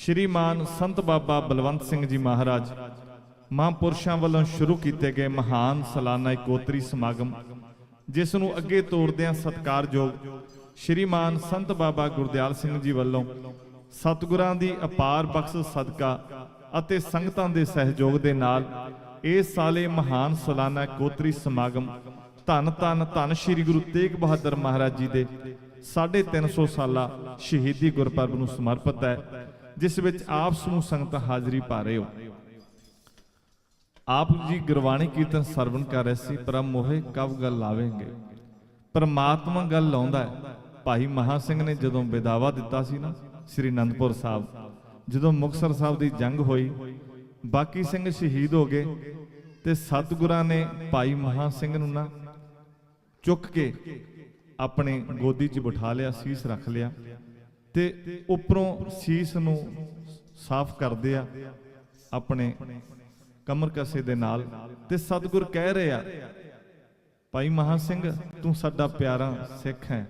ਸ਼੍ਰੀਮਾਨ ਸੰਤ ਬਾਬਾ ਬਲਵੰਤ ਸਿੰਘ ਜੀ ਮਹਾਰਾਜ, ਮਹਾਂਪੁਰਸ਼ਾਂ ਵੱਲੋਂ ਸ਼ੁਰੂ ਕੀਤੇ ਗਏ ਮਹਾਨ ਸਾਲਾਨਾ ਇਕੋਤਰੀ ਸਮਾਗਮ, ਜਿਸ ਨੂੰ ਅੱਗੇ ਤੋਰਦਿਆਂ ਸਤਿਕਾਰਯੋਗ ਸ਼੍ਰੀਮਾਨ ਸੰਤ ਬਾਬਾ ਗੁਰਦਿਆਲ ਸਿੰਘ ਜੀ ਵੱਲੋਂ ਸਤਿਗੁਰਾਂ ਦੀ ਅਪਾਰ ਬਖਸ਼, ਸਦਕਾ ਅਤੇ ਸੰਗਤਾਂ ਦੇ ਸਹਿਯੋਗ ਦੇ ਨਾਲ ਇਸ ਸਾਲੇ ਮਹਾਨ ਸਾਲਾਨਾ ਇਕੋਤਰੀ ਸਮਾਗਮ ਧੰਨ ਧੰਨ ਧੰਨ ਸ਼੍ਰੀ ਗੁਰੂ ਤੇਗ ਬਹਾਦਰ ਮਹਾਰਾਜ ਜੀ ਦੇ 350 ਸਾਲਾ ਸ਼ਹੀਦੀ ਗੁਰਪੁਰਬ ਨੂੰ ਸਮਰਪਿਤ ਹੈ। ਜਿਸ ਵਿੱਚ ਆਪ ਸਮੂਹ ਸੰਗਤ ਹਾਜ਼ਰੀ ਪਾ ਰਹੇ ਹੋ। ਆਪ ਜੀ ਗੁਰਬਾਣੀ ਕੀਰਤਨ ਸਰਵਣ ਕਰ ਰਹੇ ਸੀ ਪਰਮ ਮੋਹੇ ਕਬ ਗੱਲ ਲਾਵੇਂਗੇ? ਪਰਮਾਤਮਾ ਗੱਲ ਲਾਉਂਦਾ ਹੈ। ਭਾਈ ਮਹਾ ਸਿੰਘ ਨੇ ਜਦੋਂ ਵਿਦਾਵਾ ਦਿੱਤਾ ਸੀ ਨਾ, ਸ੍ਰੀ ਅਨੰਦਪੁਰ ਸਾਹਿਬ, ਜਦੋਂ ਮੁਕਤਸਰ ਸਾਹਿਬ ਦੀ ਜੰਗ ਹੋਈ, ਬਾਕੀ ਸਿੰਘ ਸ਼ਹੀਦ ਹੋ ਗਏ ਤੇ ਸਤਿਗੁਰਾਂ ਨੇ ਭਾਈ ਮਹਾ ਸਿੰਘ ਨੂੰ ਨਾ ਚੁੱਕ ਕੇ ਆਪਣੇ ਗੋਦੀ 'ਚ ਬਿਠਾ ਲਿਆ, ਸੀਸ ਰੱਖ ਲਿਆ। ਤੇ ਉੱਪਰੋਂ ਸੀਸ ਨੂੰ ਸਾਫ਼ ਕਰਦੇ ਆ ਆਪਣੇ ਕਮਰ ਕਸੇ ਦੇ ਨਾਲ। ਤੇ ਸਤਿਗੁਰ ਕਹਿ ਰਹੇ ਆ ਭਾਈ ਮਹਾ ਸਿੰਘ, ਤੂੰ ਸਾਡਾ ਪਿਆਰਾ ਸਿੱਖ ਹੈ।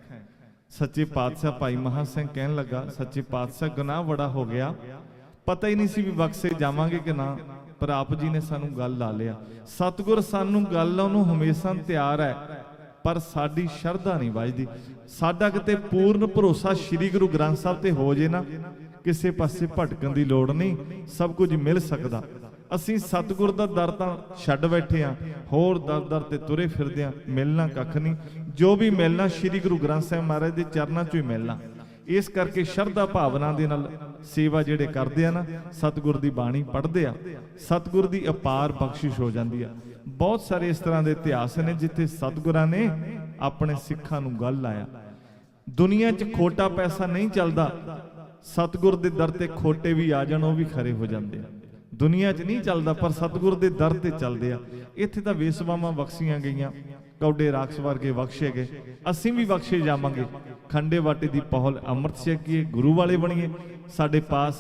ਸੱਚੇ ਪਾਤਸ਼ਾਹ ਭਾਈ ਮਹਾ ਸਿੰਘ ਕਹਿਣ ਲੱਗਾ, ਸੱਚੇ ਪਾਤਸ਼ਾਹ, ਗੁਨਾਹ ਬੜਾ ਹੋ ਗਿਆ। ਪਤਾ ਹੀ ਨਹੀਂ ਸੀ ਵੀ ਬਖਸ਼ੇ ਜਾਵਾਂਗੇ ਕਿ ਨਾ, ਪਰ ਆਪ ਜੀ ਨੇ ਸਾਨੂੰ ਗੱਲ ਲਾ ਲਿਆ। ਸਤਿਗੁਰ ਸਾਨੂੰ ਗੱਲ ਲਾਉਣ ਨੂੰ ਹਮੇਸ਼ਾ ਤਿਆਰ ਹੈ। ਪਰ ਸਾਡੀ ਸ਼ਰਧਾ ਨਹੀਂ ਵੱਜਦੀ। ਸਾਡਾ ਕਿਤੇ ਪੂਰਨ ਭਰੋਸਾ ਸ੍ਰੀ ਗੁਰੂ ਗ੍ਰੰਥ ਸਾਹਿਬ ਤੇ ਹੋ ਜੇ ਨਾ, ਕਿਸੇ ਪਾਸੇ ਭਟਕਣ ਦੀ ਲੋੜ ਨਹੀਂ, ਸਭ ਕੁਝ ਮਿਲ ਸਕਦਾ। ਅਸੀਂ ਸਤਿਗੁਰ ਦਾ ਦਰ ਤਾਂ ਛੱਡ ਬੈਠੇ ਆ ਹੋਰ ਦਰ ਦਰ ਤੇ ਤੁਰੇ ਫਿਰਦੇ ਆ ਮਿਲਣਾ ਕੱਖ ਨਹੀਂ। ਜੋ ਵੀ ਮਿਲਣਾ ਸ੍ਰੀ ਗੁਰੂ ਗ੍ਰੰਥ ਸਾਹਿਬ ਮਹਾਰਾਜ ਦੇ ਚਰਨਾਂ 'ਚੋਂ ਹੀ ਮਿਲਣਾ। ਇਸ ਕਰਕੇ ਸ਼ਰਧਾ ਭਾਵਨਾ ਦੇ ਨਾਲ ਸੇਵਾ ਜਿਹੜੇ ਕਰਦੇ ਆ ਨਾ, ਸਤਿਗੁਰ ਦੀ ਬਾਣੀ ਪੜ੍ਹਦੇ ਆ। ਸਤਿਗੁਰ ਦੀ ਅਪਾਰ ਬਖਸ਼ਿਸ਼ ਹੋ ਜਾਂਦੀ ਆ। ਬਹੁਤ ਸਾਰੇ ਇਸ ਤਰ੍ਹਾਂ ਦੇ ਇਤਿਹਾਸ ਨੇ ਜਿੱਥੇ ਸਤਿਗੁਰਾਂ ਨੇ ਆਪਣੇ ਸਿੱਖਾਂ ਨੂੰ ਗੱਲ ਲਾਇਆ। ਦੁਨੀਆ 'ਚ ਖੋਟਾ ਪੈਸਾ ਨਹੀਂ ਚੱਲਦਾ। ਸਤਿਗੁਰ ਦੇ ਦਰ ਤੇ ਖੋਟੇ ਵੀ ਆ ਜਾਣ, ਉਹ ਵੀ ਖਰੇ ਹੋ ਜਾਂਦੇ ਆ। ਦੁਨੀਆ 'ਚ ਨਹੀਂ ਚੱਲਦਾ, ਪਰ ਸਤਿਗੁਰ ਦੇ ਦਰ ਤੇ ਚੱਲਦੇ ਆ। ਇੱਥੇ ਤਾਂ ਵੇਸਵਾਵਾਂ ਬਖਸ਼ੀਆਂ ਗਈਆਂ। ਕੌਡੇ ਰਾਖਸ਼ ਵਰਗੇ ਬਖਸ਼ੇ ਗਏ। ਅਸੀਂ ਵੀ ਬਖਸ਼ੇ ਜਾਵਾਂਗੇ। ਖੰਡੇ ਵਾਟੇ ਦੀ ਪਹਲ ਅੰਮ੍ਰਿਤ ਛਕੀਏ, ਗੁਰੂ ਵਾਲੇ ਬਣੀਏ। ਸਾਡੇ ਪਾਸ